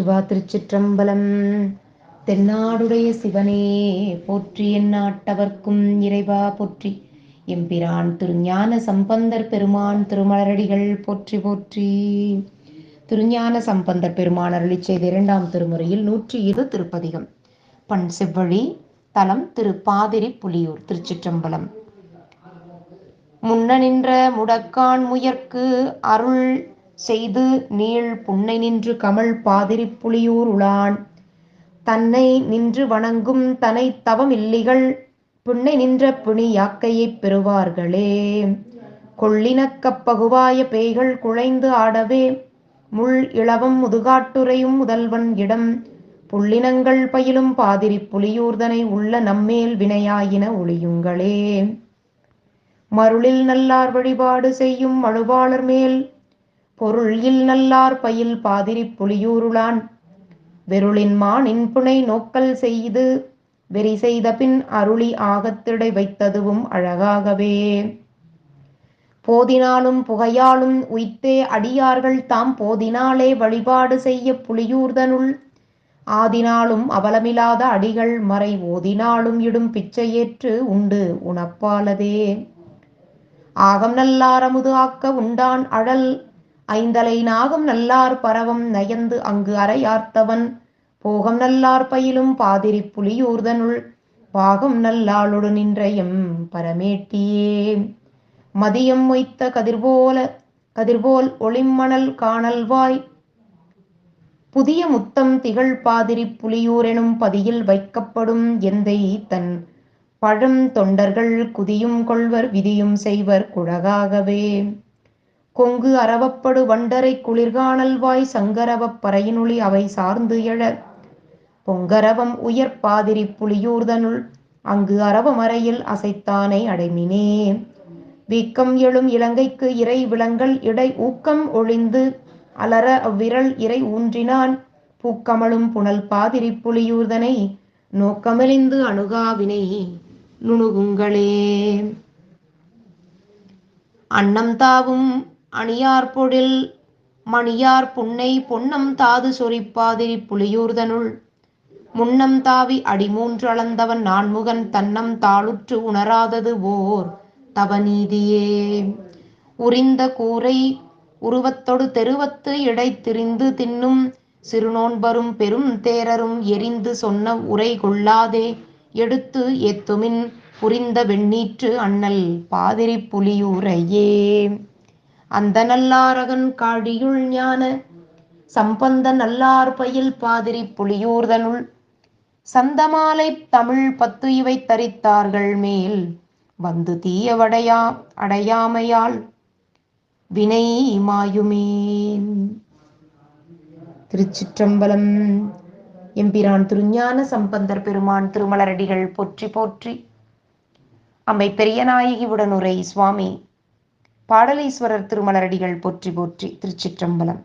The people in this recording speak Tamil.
சிவா திருச்சிற்றம்பலம். தென்னாடுடைய சிவனே போற்றி எந்நாட்டவர்க்கும் இறைவா போற்றி. எம்பிரான் திருஞான சம்பந்தர் பெருமான் திருமலரடிகள் போற்றி போற்றி. திருஞான சம்பந்தர் பெருமான் அருளி செய்த இரண்டாம் திருமுறையில் நூற்றி இரு திருப்பதிகம். பண் செவ்வழி தலம் திரு பாதிரி புலியூர் திருச்சிற்றம்பலம். முன்ன நின்ற முடக்கான் முயற்கு அருள் செய்து நீள் புன்னை நின்று கமல் பாதிரி புலியூர் உளான் தன்னை நின்று வணங்கும் தனை தவமில்லிகள் புன்னை நின்ற பிணி யாக்கையைப் பெறுவார்களே. கொள்ளினக்கப்பகுவாய பேய்கள் குழைந்து ஆடவே முள் இளவம் முதுகாட்டுரையும் முதல்வன் இடம் புள்ளினங்கள் பயிலும் பாதிரி புலியூர்தனை உள்ள நம்மேல் வினையாயின ஒளியுங்களே. மருளில் நல்லார் வழிபாடு செய்யும் மழுவாளர் மேல் பொருள் இல் நல்லார் பயில் பாதிரி புலியூருளான். வெருளின் மானின் புனை நோக்கல் செய்து வெறி செய்த பின் அருளி ஆகத்திடை வைத்ததுவும் அழகாகவே. போதினாலும் புகையாலும் உய்த்தே அடியார்கள் தாம் போதினாலே வழிபாடு செய்ய புலியூர்தனுள். ஆதினாலும் அவலமில்லாத அடிகள் மறை ஓதினாலும் இடும் பிச்சையேற்று உண்டு உணப்பாலதே. ஆகம் நல்லாரமுது ஆக்க உண்டான் அழல் ஐந்தலை நாகம் நல்லார் பரவம் நயந்து அங்கு அறையார்த்தவன். போகம் நல்லார் பயிலும் பாதிரி புலியூர்தனுள் பாகம் நல்லாளொடு நின்ற எம் பரமேட்டியே. மதியம் மொய்த்த கதிர்போல கதிர்போல் ஒளிமணல் காணல்வாய் புதிய முத்தம் திகழ் பாதிரி புலியூரெனும் பதியில் வைக்கப்படும் எந்தை தன் பழம் தொண்டர்கள் குதியும் கொள்வர் விதியும் செய்வர் குழகாகவே. கொங்கு அறவப்படு வண்டரை குளிர்காணல்வாய் சங்கரவப் பறையினுளி அவை சார்ந்து எழ. பொங்கரவம் உயர் பாதிரி புலியூர்தனுள் அங்கு அரவமறையில் அசைத்தானை அடைமினே. வீக்கம் எழும் இலங்கைக்கு இறை விலங்கள் இடை ஊக்கம் ஒளிந்து அலற அவ்விரல் இறை ஊன்றினான். பூக்கமழும் புனல் பாதிரி புலியூர்தனை நோக்கமெலிந்து அணுகாவினை நுணுகுங்களே அன்னம் தாவும் அணியார் பொழில் மணியார் புன்னை பொன்னம் தாது சொரிப்பாதிரி புலியூர்தனுள். முன்னம் தாவி அடிமூன்றளந்தவன் நான்முகன் தன்னம் தாளுற்று உணராதது ஓர் தவநீதியே. உரிந்த கூரை உருவத்தொடு தெருவத்து இடை திரிந்து தின்னும் சிறுநோன்பரும் பெரும் தேரரும் எரிந்து சொன்ன உரை கொள்ளாதே. எடுத்து எத்துமின் புரிந்த வெண்ணீற்று அண்ணல் பாதிரி புலியூரையே. அந்த நல்லாரகன் காழியுள் ஞான சம்பந்த நல்லார் பயில் பாதிரி புலியூர்தனுள். சந்தமாலை தமிழ் பத்து இவை தரித்தார்கள் மேல் வந்து தீயவடையா அடையாமையால். வினை மாயுமே திருச்சிற்றம்பலம் எம்பிரான் திருஞான சம்பந்தர் பெருமான் திருமலரடிகள் போற்றி போற்றி. அம்மை பெரியநாயகி உடனுரை சுவாமி. பாடலீஸ்வரர் திருமலரடிகள் போற்றி போற்றி திருச்சிற்றம்பலம்.